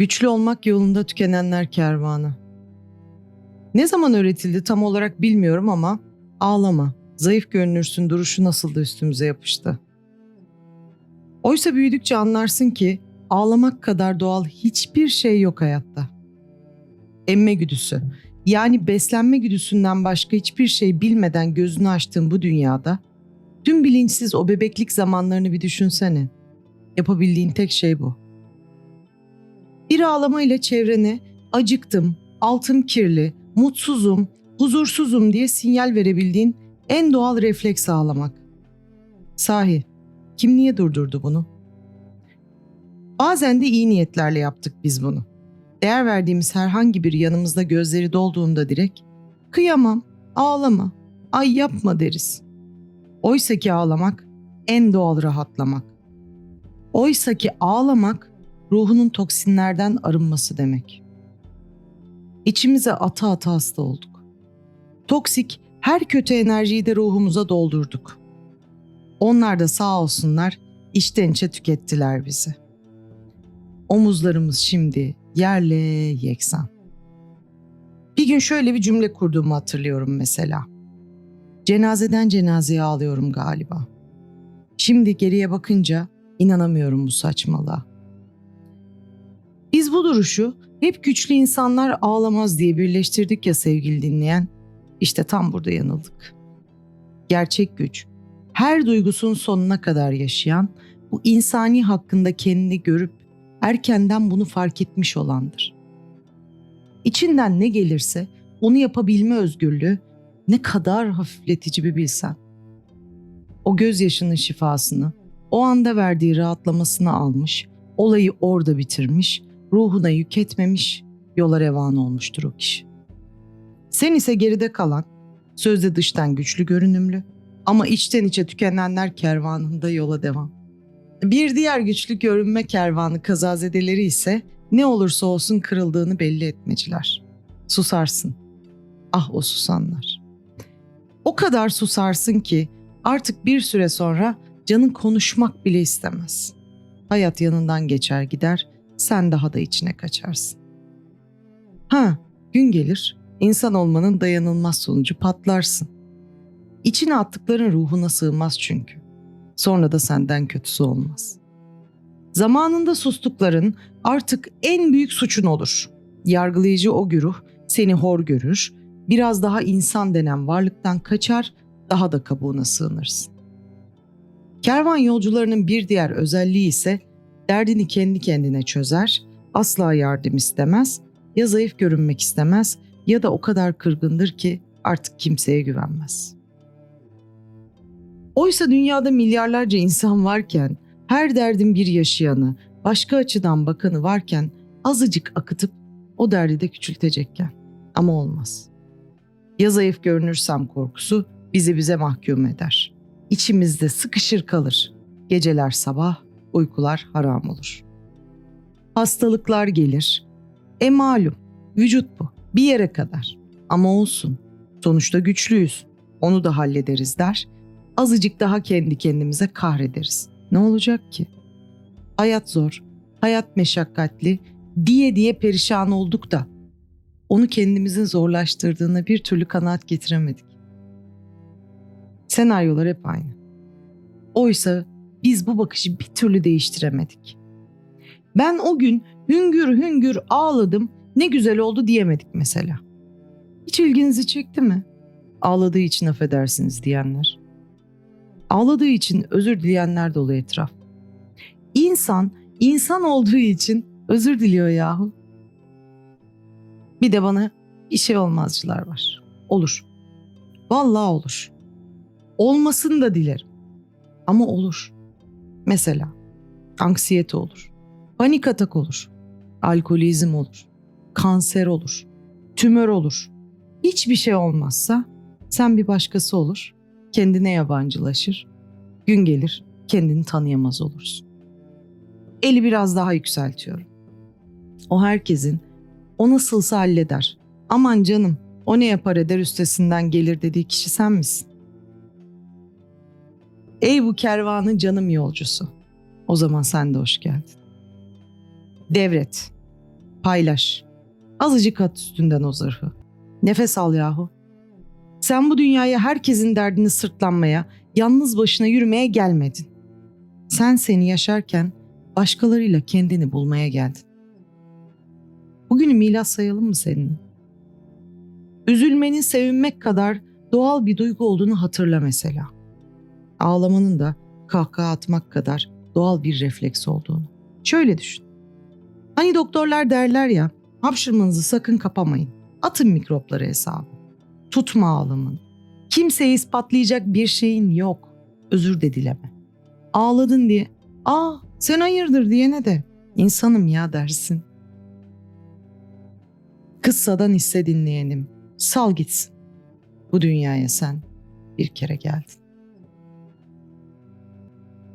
Güçlü olmak yolunda tükenenler kervanı. Ne zaman öğretildi tam olarak bilmiyorum ama ağlama, zayıf görünürsün duruşu nasıl da üstümüze yapıştı. Oysa büyüdükçe anlarsın ki ağlamak kadar doğal hiçbir şey yok hayatta. Emme güdüsü, yani beslenme güdüsünden başka hiçbir şey bilmeden gözünü açtığın bu dünyada, tüm bilinçsiz o bebeklik zamanlarını bir düşünsene. Yapabildiğin tek şey bu. Bir ağlamayla çevrene acıktım, altım kirli, mutsuzum, huzursuzum diye sinyal verebildiğin en doğal refleks ağlamak. Sahi, kim niye durdurdu bunu? Bazen de iyi niyetlerle yaptık biz bunu. Değer verdiğimiz herhangi bir yanımızda gözleri dolduğunda direkt kıyamam, ağlama, ay yapma deriz. Oysa ki ağlamak en doğal rahatlamak. Oysa ki ağlamak ruhunun toksinlerden arınması demek. İçimize ata ata hasta olduk. Toksik her kötü enerjiyi de ruhumuza doldurduk. Onlar da sağ olsunlar içten içe tükettiler bizi. Omuzlarımız şimdi yerle yeksan. Bir gün şöyle bir cümle kurduğumu hatırlıyorum mesela. Cenazeden cenazeye ağlıyorum galiba. Şimdi geriye bakınca inanamıyorum bu saçmalığa. Biz bu duruşu hep güçlü insanlar ağlamaz diye birleştirdik ya sevgili dinleyen. İşte tam burada yanıldık. Gerçek güç, her duygusun sonuna kadar yaşayan, bu insani hakkında kendini görüp erkenden bunu fark etmiş olandır. İçinden ne gelirse onu yapabilme özgürlüğü ne kadar hafifletici bir bilsen. O gözyaşının şifasını, o anda verdiği rahatlamasını almış, olayı orada bitirmiş, ruhuna yük etmemiş, yola revan olmuştur o kişi. Sen ise geride kalan, sözde dıştan güçlü görünümlü ama içten içe tükenenler kervanında yola devam. Bir diğer güçlü görünme kervanı kazazedeleri ise ne olursa olsun kırıldığını belli etmeciler. Susarsın. Ah o susanlar. O kadar susarsın ki artık bir süre sonra canın konuşmak bile istemez. Hayat yanından geçer gider, sen daha da içine kaçarsın. Ha, gün gelir, insan olmanın dayanılmaz sonucu patlarsın. İçine attıkların ruhuna sığmaz çünkü. Sonra da senden kötüsü olmaz. Zamanında sustukların artık en büyük suçun olur. Yargılayıcı o güruh seni hor görür, biraz daha insan denen varlıktan kaçar, daha da kabuğuna sığınırsın. Kervan yolcularının bir diğer özelliği ise derdini kendi kendine çözer, asla yardım istemez, ya zayıf görünmek istemez ya da o kadar kırgındır ki artık kimseye güvenmez. Oysa dünyada milyarlarca insan varken, her derdin bir yaşayanı, başka açıdan bakanı varken azıcık akıtıp o derdi de küçültecekken. Ama olmaz. Ya zayıf görünürsem korkusu bizi bize mahkum eder. İçimizde sıkışır kalır. Geceler sabah, uykular haram olur. Hastalıklar gelir. E malum, vücut bu. Bir yere kadar. Ama olsun. Sonuçta güçlüyüz. Onu da hallederiz der. Azıcık daha kendi kendimize kahrederiz. Ne olacak ki? Hayat zor, hayat meşakkatli diye diye perişan olduk da onu kendimizin zorlaştırdığına bir türlü kanaat getiremedik. Senaryolar hep aynı. Oysa biz bu bakışı bir türlü değiştiremedik. Ben o gün hüngür hüngür ağladım, ne güzel oldu diyemedik mesela. Hiç ilginizi çekti mi? Ağladığı için affedersiniz diyenler. Ağladığı için özür dileyenler dolu etraf. İnsan, insan olduğu için özür diliyor yahu. Bir de bana işe olmazcılar var. Olur. Vallahi olur. Olmasını da dilerim. Ama olur. Mesela anksiyete olur. Panik atak olur. Alkolizm olur. Kanser olur. Tümör olur. Hiçbir şey olmazsa sen bir başkası olur. Kendine yabancılaşır. Gün gelir kendini tanıyamaz olursun. Eli biraz daha yükseltiyorum. O herkesin o nasılsa halleder. Aman canım o ne yapar eder üstesinden gelir dediği kişi sen misin? Ey bu kervanın canım yolcusu. O zaman sen de hoş geldin. Devret. Paylaş. Azıcık at üstünden o zırhı. Nefes al yahu. Sen bu dünyaya herkesin derdini sırtlanmaya, yalnız başına yürümeye gelmedin. Sen seni yaşarken başkalarıyla kendini bulmaya geldin. Bugünü milas sayalım mı seninle? Üzülmenin sevinmek kadar doğal bir duygu olduğunu hatırla mesela. Ağlamanın da kahkaha atmak kadar doğal bir refleks olduğunu. Şöyle düşün. Hani doktorlar derler ya, hapşırmanızı sakın kapamayın. Atın mikropları hesabı. Tutma ağlamanı. Kimseye ispatlayacak bir şeyin yok. Özür de dileme. Ağladın diye, aa sen hayırdır diyene de insanım ya dersin. Kıssadan hisse dinleyenim. Sal gitsin. Bu dünyaya sen bir kere geldin.